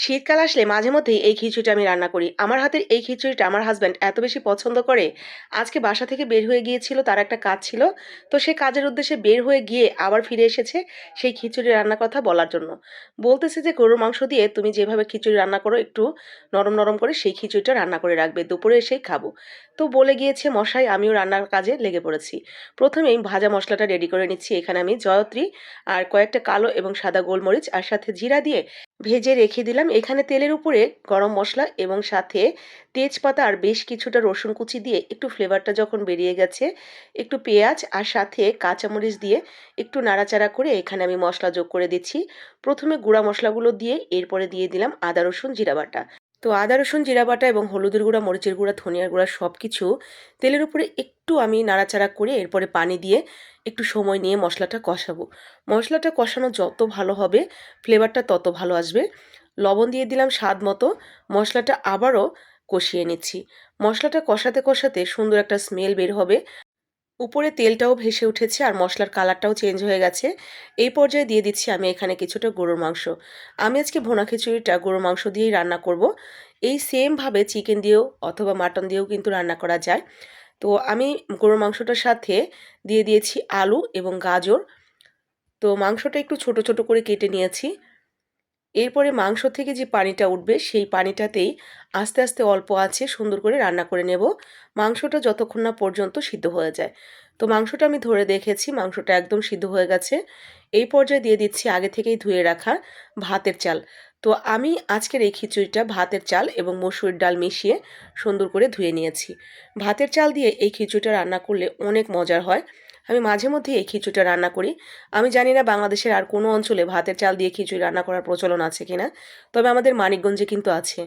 শীতকাল আসলে মাঝে মধ্যেই এই খিচুড়িটা আমি রান্না করি। আমার হাতের এই খিচুড়িটা আমার হাজব্যান্ড এত বেশি পছন্দ করে। আজকে বাসা থেকে বের হয়ে গিয়েছিল, তার একটা কাজ ছিল। তো সে কাজের উদ্দেশ্যে বের হয়ে গিয়ে আবার ফিরে এসেছে সেই খিচুড়ি রান্নার কথা বলার জন্য। বলতেছে যে, গরুর মাংস দিয়ে তুমি যেভাবে খিচুড়ি রান্না করো, একটু নরম নরম করে সেই খিচুড়িটা রান্না করে রাখবে। দুপুরে এসেই খাব। তো বলে গিয়েছে, মশাই, আমিও রান্নার কাজে লেগে পড়েছি। প্রথমেই ভাজা মশলাটা রেডি করে নিচ্ছি। এখানে আমি জয়ত্রী আর কয়েকটা কালো এবং সাদা গোলমরিচ আর সাথে জিরা দিয়ে ভেজে রেখে দিলাম। এখানে তেলের উপরে গরম মশলা এবং সাথে তেজপাতা আর বেশ কিছুটা রসুন কুচি দিয়ে একটু ফ্লেভারটা যখন বেরিয়ে গেছে, একটু পেঁয়াজ আর সাথে কাঁচামরিচ দিয়ে একটু নাড়াচাড়া করে এখানে আমি মশলা যোগ করে দিচ্ছি। প্রথমে গুঁড়া মশলাগুলো দিয়ে এরপরে দিয়ে দিলাম আদা, রসুন, জিরা বাটা। তো আদা, রসুন, জিরা বাটা এবং হলুদের গুঁড়া, মরিচের গুঁড়া, ধনিয়ার গুঁড়া সব কিছু তেলের উপরে একটু আমি নাড়াচাড়া করে এরপরে পানি দিয়ে একটু সময় নিয়ে মশলাটা কষাবো। মশলাটা কষানো যত ভালো হবে, ফ্লেভারটা তত ভালো আসবে। লবণ দিয়ে দিলাম স্বাদ মতো, মশলাটা আবারও কষিয়ে নিচ্ছি। মশলাটা কষাতে কষাতে সুন্দর একটা স্মেল বের হবে। উপরে তেলটাও ভেসে উঠেছে আর মশলার কালারটাও চেঞ্জ হয়ে গেছে। এই পর্যায়ে দিয়ে দিচ্ছি আমি এখানে কিছুটা গরুর মাংস। আমি আজকে ভোনা খিচুড়িটা গরুর মাংস দিয়েই রান্না করব। এই সেমভাবে চিকেন দিয়েও অথবা মাটন দিয়েও কিন্তু রান্না করা যায়। তো আমি গরুর মাংসটার সাথে দিয়ে দিয়েছি আলু এবং গাজর। তো মাংসটা একটু ছোট ছোট করে কেটে নিয়েছি। এরপরে মাংস থেকে যে পানিটা উঠবে, সেই পানিটাতেই আস্তে আস্তে অল্প আছে, সুন্দর করে রান্না করে নেব। মাংসটা যতক্ষণ না পর্যন্ত সিদ্ধ হয়ে যায়। তো মাংসটা আমি ধরে দেখেছি, মাংসটা একদম সিদ্ধ হয়ে গেছে। এই পর্যায়ে দিয়ে দিচ্ছি আগে থেকেই ধুয়ে রাখা ভাতের চাল। তো আমি আজকের এই খিচুড়িটা ভাতের চাল এবং মসুর ডাল মিশিয়ে সুন্দর করে ধুয়ে নিয়েছি। ভাতের চাল দিয়ে এই খিচুড়িটা রান্না করলে অনেক মজার হয়। আমি মাঝে মধ্যে এই খিচুড়িটা রান্না করি। আমি জানি না বাংলাদেশের আর কোনো অঞ্চলে ভাতের চাল দিয়ে খিচুড়ি রান্না করার প্রচলন আছে কিনা, তবে আমাদের মানিকগঞ্জে কিন্তু আছে।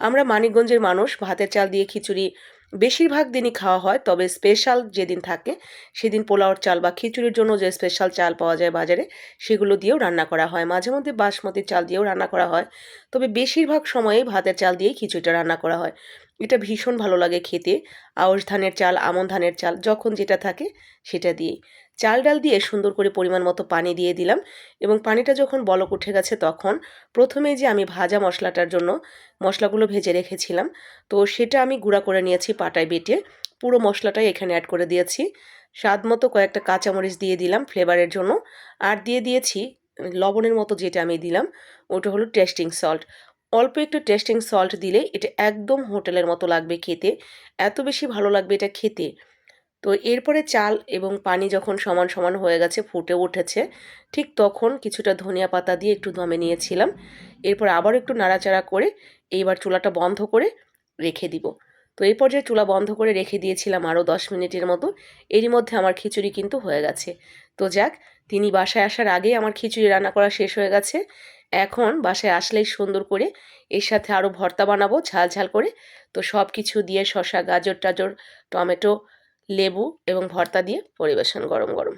আমরা মানিকগঞ্জের মানুষ, ভাতের চাল দিয়ে খিচুড়ি বেশিরভাগ দিনই খাওয়া হয়, তবে স্পেশাল যেদিন থাকে, সেদিন পোলাওর চাল বা খিচুড়ির জন্য যে স্পেশাল চাল পাওয়া যায় বাজারে, সেগুলো দিয়েও রান্না করা হয়। মাঝে মধ্যে বাসমতি চাল দিয়েও রান্না করা হয়, তবে বেশিরভাগ সময়ে ভাতের চাল দিয়েই খিচুড়িটা রান্না করা হয়। এটা ভীষণ ভালো লাগে খেতে। আউশ ধানের চাল, আমন ধানের চাল, যখন যেটা থাকে সেটা দিয়েই। চাল ডাল দিয়ে সুন্দর করে পরিমাণ মতো পানি দিয়ে দিলাম এবং পানিটা যখন বলক উঠে গেছে তখন প্রথমে যে আমি ভাজা মশলাটার জন্য মশলাগুলো ভেজে রেখেছিলাম, তো সেটা আমি গুঁড়া করে নিয়েছি পাটায় বেটে। পুরো মশলাটাই এখানে অ্যাড করে দিয়েছি। স্বাদ মতো কয়েকটা কাঁচামরিচ দিয়ে দিলাম ফ্লেভারের জন্য। আর দিয়ে দিয়েছি লবণের মতো যেটা আমি দিলাম, ওটা হলো টেস্টিং সল্ট অল্প একটু টেস্টিং সল্ট দিলে এটা একদম হোটেলের মতো লাগবে খেতে। এত বেশি ভালো লাগবে এটা খেতে। তো এরপরে চাল এবং পানি যখন সমান সমান হয়ে গেছে, ফুটে উঠেছে, ঠিক তখন কিছুটা ধনিয়া পাতা দিয়ে একটু দমে নিয়েছিলাম। এরপর আবার একটু নাড়াচাড়া করে এইবার চুলাটা বন্ধ করে রেখে দিব। তো এই পর্যায়ে চুলা বন্ধ করে রেখে দিয়েছিলাম আরও দশ মিনিটের মতো। এরই মধ্যে আমার খিচুড়ি কিন্তু হয়ে গেছে। তো যাক, তিনি বাসায় আসার আগেই আমার খিচুড়ি রান্না করা শেষ হয়ে গেছে। এখন বাসায় আসলেই সুন্দর করে এর সাথে আরও ভর্তা বানাবো, ঝাল ঝাল করে। তো সব কিছু দিয়ে শসা, গাজর, টাজর, টমেটো, লেবু এবং ভর্তা দিয়ে পরিবেশন গরম গরম।